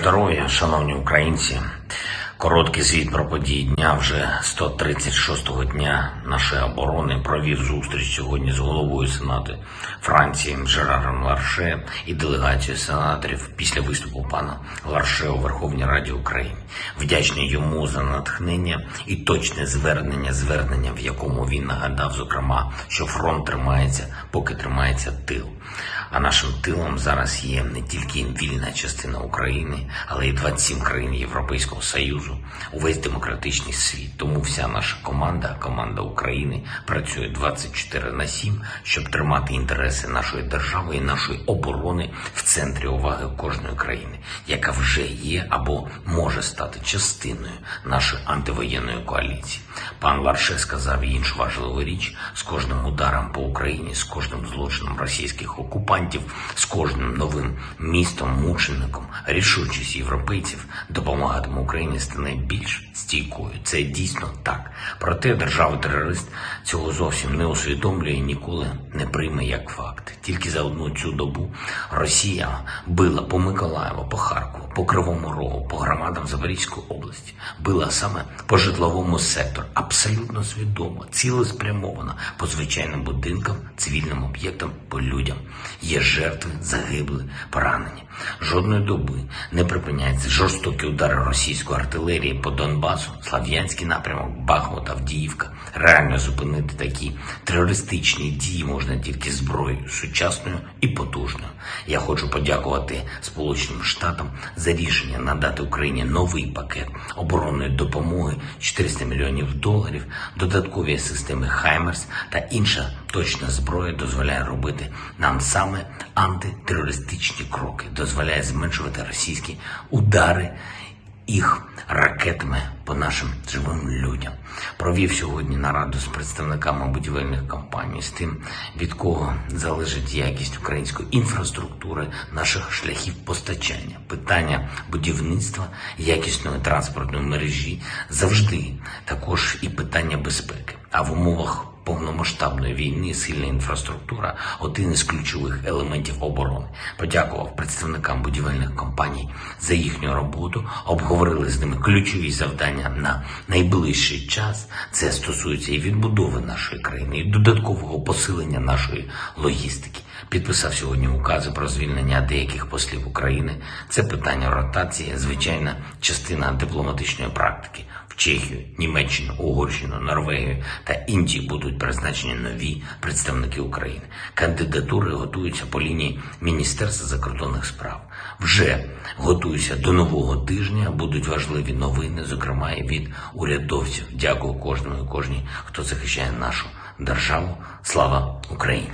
здоров'я, шановні українці. Короткий звіт про події дня вже 136-го дня нашої оборони провів зустріч сьогодні з головою Сенату Франції Жераром Ларше і делегацією сенаторів після виступу пана Ларше у Верховній Раді України. Вдячний йому за натхнення і точне звернення, звернення, в якому він нагадав, зокрема, що фронт тримається, поки тримається тил. А нашим тилом зараз є не тільки вільна частина України, але й 27 країн Європейського Союзу, увесь демократичний світ. Тому вся наша команда, команда України, працює 24 на 7, щоб тримати інтереси нашої держави і нашої оборони в центрі уваги кожної країни, яка вже є або може стати частиною нашої антивоєнної коаліції. Пан Ларше сказав іншу важливу річ: з кожним ударом по Україні, з кожним злочином російських окупантів, з кожним новим містом, мучеником, рішучість європейців допомагатиме Україні стане більш стійкою. Це дійсно так. Проте держава-терорист цього зовсім не усвідомлює і ніколи не прийме як факт. Тільки за одну цю добу Росія била по Миколаєву, по Харкову, по Кривому Рогу, по громадам Запорізької області, била саме по житловому сектору, абсолютно свідомо, цілеспрямовано по звичайним будинкам, цивільним об'єктам, по людям. Є жертви, загибли, поранені. Жодної доби не припиняються жорстокі удари російської артилерії по Донбасу, Слав'янський напрямок, Бахмут, Авдіївка. Реально зупинити такі терористичні дії можна тільки зброєю сучасною і потужною. Я хочу подякувати Сполученим Штатам за рішення надати Україні новий пакет оборонної допомоги 400 мільйонів доларів, додаткові системи Хаймерс та інша точна зброя дозволяє робити нам саме антитерористичні кроки, дозволяє зменшувати російські удари їх ракетами по нашим живим людям. Провів сьогодні нараду з представниками будівельних компаній, з тим, від кого залежить якість української інфраструктури, наших шляхів постачання. Питання будівництва якісної транспортної мережі завжди також і питання безпеки. А в умовах повномасштабної війни сильна інфраструктура один із ключових елементів оборони. Подякував представникам будівельних компаній за їхню роботу. Обговорили з ними ключові завдання на найближчий час. Це стосується і відбудови нашої країни, і додаткового посилення нашої логістики. Підписав сьогодні укази про звільнення деяких послів України. Це питання ротації, звичайна частина дипломатичної практики. В Чехію, Німеччину, Угорщину, Норвегію та Індії будуть призначені нові представники України. Кандидатури готуються по лінії Міністерства закордонних справ. Вже готуюся до нового тижня. Будуть важливі новини, зокрема і від урядовців. Дякую кожному і кожній, хто захищає нашу державу. Слава Україні!